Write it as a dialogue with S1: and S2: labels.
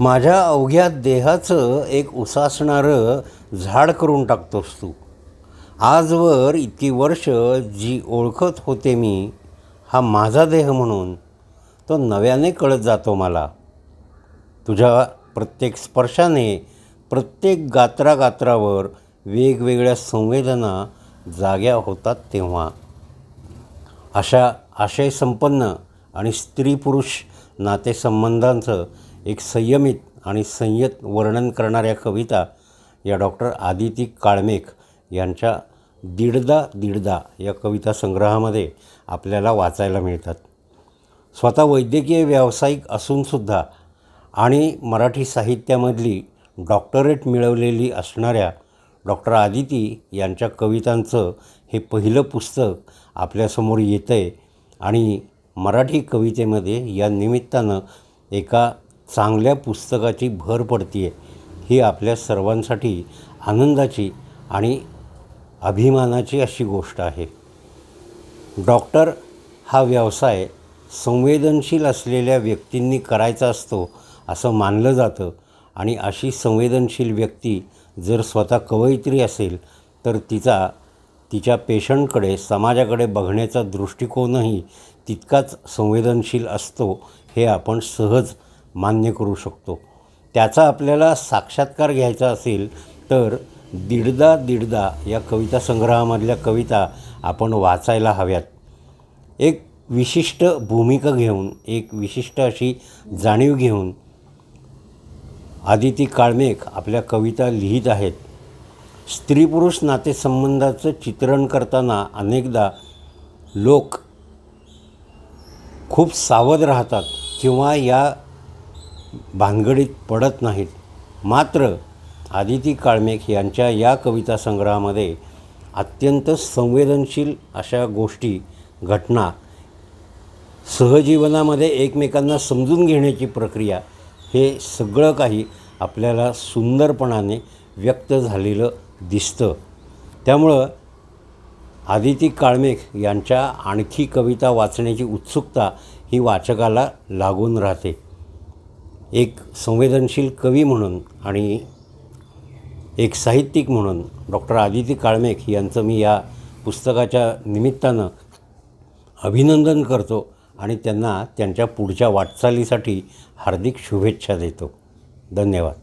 S1: माझ्या अवघ्या देहाचं एक उसासणारं झाड करून टाकतोस तू. आजवर इतकी वर्ष जी ओळखत होते मी हा माझा देह म्हणून तो नव्याने कळत जातो मला. तुझ्या प्रत्येक स्पर्शाने प्रत्येक गात्रागात्रावर वेगवेगळ्या संवेदना जाग्या होतात तेव्हा. अशा आशयसंपन्न आणि स्त्री पुरुष नातेसंबंधांचं एक संयमित आणि संयत वर्णन करणाऱ्या कविता या डॉक्टर आदिती काळमेक यांच्या दीडदा दीडदा या कविता संग्रहामध्ये आपल्याला वाचायला मिळतात. स्वतः वैद्यकीय व्यावसायिक असूनसुद्धा आणि मराठी साहित्यामधली डॉक्टरेट मिळवलेली असणाऱ्या डॉक्टर आदिती यांच्या कवितांचं हे पहिलं पुस्तक आपल्यासमोर येतं आहे आणि मराठी कवितेमध्ये या निमित्तानं एका चांगल्या पुस्तकाची भर पडते आहे ही आपल्या सर्वांसाठी आनंदाची आणि अभिमानाची अशी गोष्ट आहे. डॉक्टर हा व्यवसाय संवेदनशील असलेल्या व्यक्तींनी करायचा असतो असं मानलं जातं. आणि अशी संवेदनशील व्यक्ती जर स्वतः कवयित्री असेल तर तिचा तिच्या पेशंटकडे समाजाकडे बघण्याचा दृष्टिकोनही तितकाच संवेदनशील असतो हे आपण सहज मान्य करू शकतो. त्याचा आपल्याला साक्षात्कार घ्यायचा असेल तर दीडदा दीडदा या कविता संग्रहामधल्या कविता आपण वाचायला हव्यात. एक विशिष्ट भूमिका घेऊन एक विशिष्ट अशी जाणीव घेऊन आदिती काळमेक आपल्या कविता लिहित आहेत. स्त्री पुरुष नातेसंबंधाचं चित्रण करताना अनेकदा लोक खूप सावध राहतात किंवा या भानगडीत पडत नाहीत. मात्र आदिती काळमेघ यांच्या या कविता संग्रहामध्ये अत्यंत संवेदनशील अशा गोष्टी घटना सहजीवनामध्ये एकमेकांना समजून घेण्याची प्रक्रिया हे सगळं काही आपल्याला सुंदरपणाने व्यक्त झालेलं दिसतं. त्यामुळं आदिती काळमेघ यांच्या आणखी कविता वाचण्याची उत्सुकता ही वाचकाला लागून राहते. एक संवेदनशील कवी म्हणून आणि एक साहित्यिक म्हणून डॉक्टर आदिती काळमेघ यांचं मी या पुस्तकाच्या निमित्तानं अभिनंदन करतो आणि त्यांना त्यांच्या पुढच्या वाटचालीसाठी हार्दिक शुभेच्छा देतो. धन्यवाद.